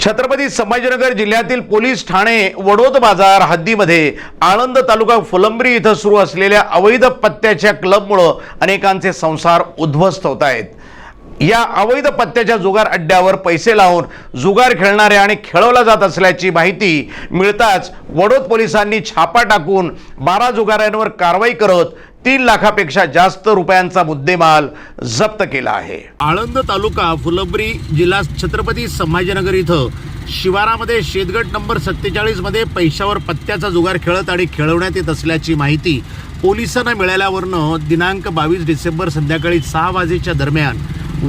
छत्रपती संभाजीनगर जिल्ह्यातील पोलीस ठाणे वडोद बाजार हद्दीमध्ये आळंद तालुका फुलंब्री इथं सुरू असलेल्या अवैध पत्त्याच्या क्लबमुळं अनेकांचे संसार उद्ध्वस्त होत आहेत. या अवैध पत्त्याच्या जुगार अड्ड्यावर पैसे लावून जुगार खेळणारे आणि खेळवला जात असल्याची माहिती मिळताच वडोद पोलिसांनी छापा टाकून बारा जुगाऱ्यांवर कारवाई करत तीन लाखापेक्षा जास्त रुपयांचा मुद्देमाल जप्त केला आहे. आळंद तालुका फुलंब्री जिल्हा छत्रपती संभाजीनगर इथं शिवारामध्ये शेतगट नंबर सत्तेचाळीसमध्ये पैशावर पत्त्याचा जुगार खेळत आणि खेळवण्यात येत असल्याची माहिती पोलिसांना मिळाल्यावरनं दिनांक बावीस डिसेंबर संध्याकाळी सहा वाजेच्या दरम्यान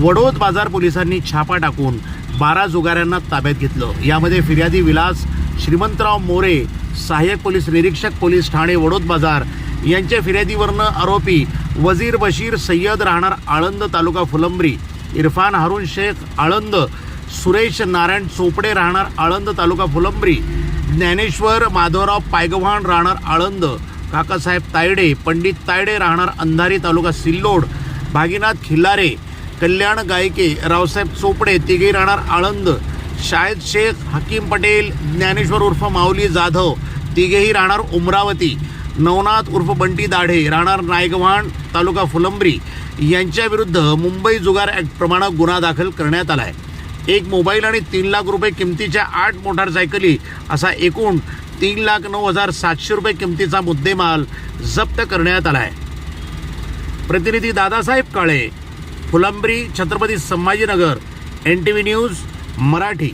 वडोद बाजार पोलिसांनी छापा टाकून बारा जुगाऱ्यांना ताब्यात घेतलं. यामध्ये फिर्यादी विलास श्रीमंतराव मोरे सहाय्यक पोलीस निरीक्षक पोलीस ठाणे वडोद बाजार यांच्या फिर्यादीवरनं आरोपी वजीर बशीर सय्यद राहणार आळंद तालुका फुलंब्री इरफान हारून शेख आळंद सुरेश नारायण चोपडे राहणार आळंद तालुका फुलंब्री ज्ञानेश्वर माधवराव पायगव्हाण राहणार आळंद काकासाहेब तायडे पंडित तायडे राहणार अंधारी तालुका सिल्लोड भागीनाथ खिल्लारे कल्याण गायके रावसाहेब चोपडे तिघे राहणार आळंद शाहिद शेख हकीम पटेल ज्ञानेश्वर उर्फ माऊली जाधव तिघेही राहणार उमरावती नवनाथ उर्फ बंटी दाढे राहणार नायगव्हाण तालुका फुलंब्री यांच्या विरुद्ध मुंबई जुगार ॲक्टप्रमाणे गुन्हा दाखल करण्यात आला आहे. एक मोबाईल आणि तीन लाख रुपये किमतीच्या आठ मोटारसायकली असा एकूण तीन लाख नऊ हजार सातशे रुपये किमतीचा मुद्देमाल जप्त करण्यात आला आहे. प्रतिनिधी Dadasaheb Kale Phulambri Chhatrapati Sambhajinagar N T V news Marathi.